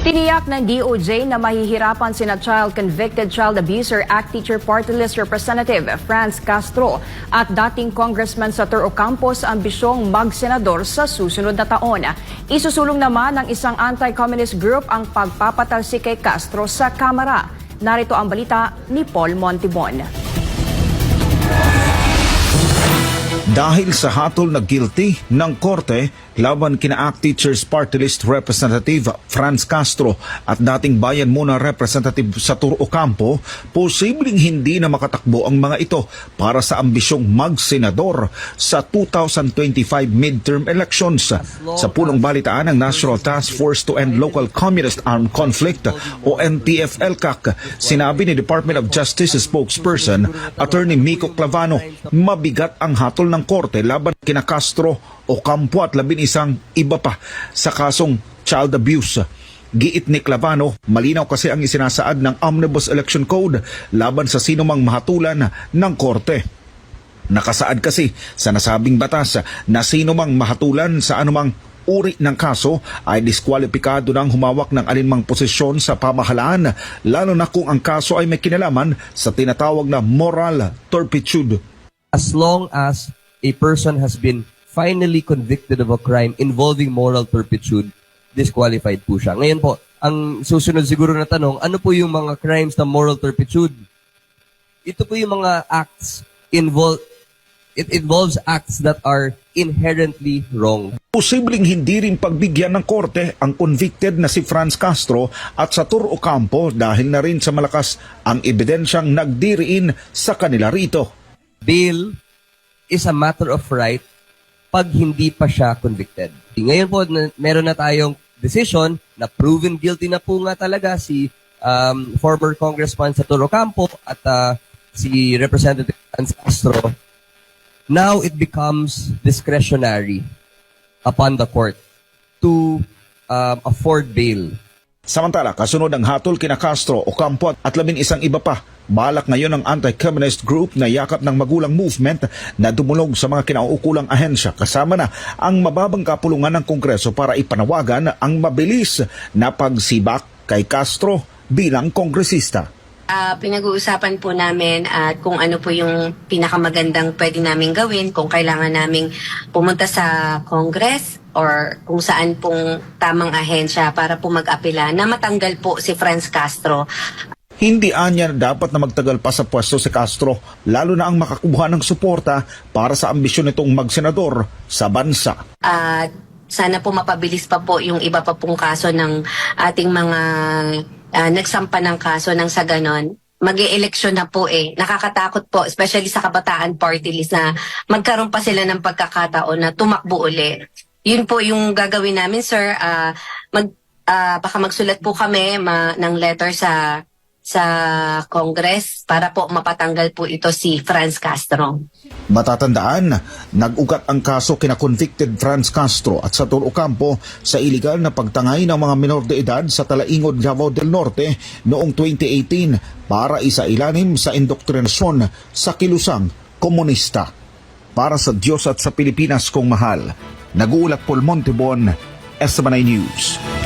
Tiniyak ng DOJ na mahihirapan sina child convicted child abuser act teacher party list representative Franz Castro at dating congressman Satur Ocampo sa ambisyong mag-senador sa susunod na taon. Isusulong naman ng isang anti-communist group ang pagpapatalsik kay Castro sa Kamara. Narito ang balita ni Paul Montibon. Dahil sa hatol na guilty ng korte laban kina ACT Teachers Party List Representative Franz Castro at dating bayan muna Representative Satur Ocampo, posibleng hindi na makatakbo ang mga ito para sa ambisyong mag-senador sa 2025 midterm elections. Sa punong balitaan ng National Task Force to End Local Communist Armed Conflict o NTF-ELCAC, sinabi ni Department of Justice spokesperson Attorney Miko Clavano, mabigat ang hatol ng korte laban kina Castro o Campo at labing isang iba pa sa kasong child abuse. Giit ni Clavano, malinaw kasi ang isinasaad ng Omnibus Election Code laban sa sinumang mahatulan ng korte. Nakasaad kasi sa nasabing batas na sino mang mahatulan sa anumang uri ng kaso ay diskwalipikado ng humawak ng alinmang posisyon sa pamahalaan lalo na kung ang kaso ay may kinalaman sa tinatawag na moral turpitude. as long as a person has been finally convicted of a crime involving moral turpitude, disqualified po siya. Ngayon po, ang susunod siguro na tanong, ano po yung mga crimes na moral turpitude? Ito po yung mga acts involve it involves acts that are inherently wrong. Posibleng hindi rin pagbigyan ng korte ang convicted na si Franz Castro at Satur Ocampo dahil na rin sa malakas ang ebidensyang nagdiriin sa kanila rito. Bail is a matter of right pag hindi pa siya convicted. Ngayon po, na, meron na tayong decision na proven guilty na po nga talaga si um, former Congressman Saturo Campo at uh, si Representative Franz Castro. Now it becomes discretionary upon the court to um, afford bail Samantala, kasunod ang hatol kina Castro, Ocampo at labing isang iba pa. Balak ngayon ng anti-communist group na yakap ng magulang movement na dumulog sa mga kinauukulang ahensya kasama na ang mababang kapulungan ng Kongreso para ipanawagan ang mabilis na pagsibak kay Castro bilang kongresista. Ah, pinag-uusapan po namin at kung ano po yung pinakamagandang pwede namin gawin, kung kailangan naming pumunta sa Congress or kung saan pong tamang ahensya para po mag-apela na matanggal po si Franz Castro. Hindi anya dapat na magtagal pa sa pwesto si Castro, lalo na ang makakuha ng suporta para sa ambisyon nitong magsenador sa bansa. At sana po mapabilis pa po yung iba pa pong kaso ng ating mga ah, nagsampa ng kaso ng sa ganon. mag eleksyon na po eh. Nakakatakot po, especially sa kabataan party list na magkaroon pa sila ng pagkakataon na tumakbo uli. Yun po yung gagawin namin, sir. Ah, mag, ah, baka magsulat po kami ma, ng letter sa sa Congress para po mapatanggal po ito si Franz Castro. Matatandaan, nag-ugat ang kaso kina convicted Franz Castro at Satur Ocampo sa iligal na pagtangay ng mga minor de edad sa Talaingod, Davao del Norte noong 2018 para isa ilalim sa indoktrinasyon sa kilusang komunista. Para sa Diyos at sa Pilipinas kong mahal, nag-uulat Paul Montebon, SMNI News.